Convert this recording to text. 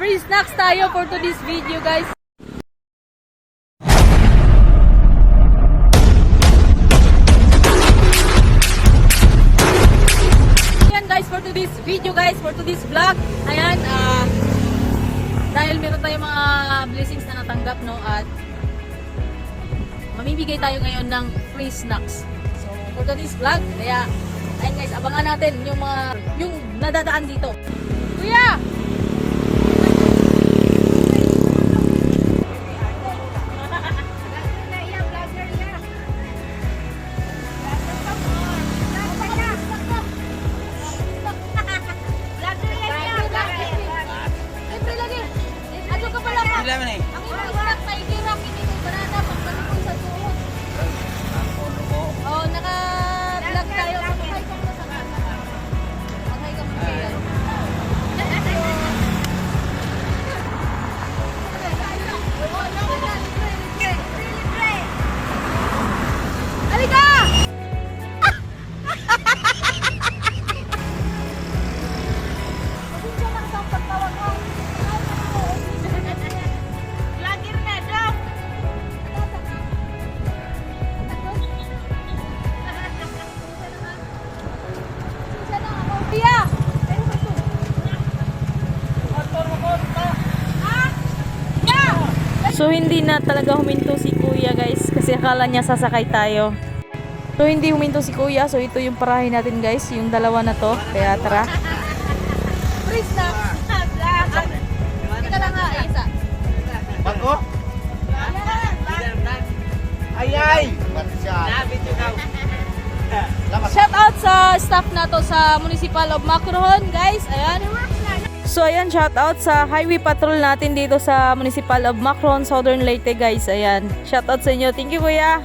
free snacks tayo for today's video guys. Ayan guys, for today's video guys, for today's vlog. Ayan, ah dahil meron tayong mga blessings na natanggap no at mamimigay tayo ngayon ng free snacks. So, for today's vlog, kaya ayun guys, abangan natin yung mga yung nadadaan dito. Kuya! 11 8. So hindi na talaga huminto si Kuya guys kasi akala niya sasakay tayo. So hindi huminto si Kuya so ito yung parahin natin guys yung dalawa na to kaya tara. Freeze na! Ika lang nga isa. Bago? Ay ay! Shout out sa staff na to sa Municipal of Macrohon guys. Ayan. So ayan, shout out sa highway patrol natin dito sa Municipal of Macron, Southern Leyte guys. Ayan. Shout out sa inyo. Thank you kuya.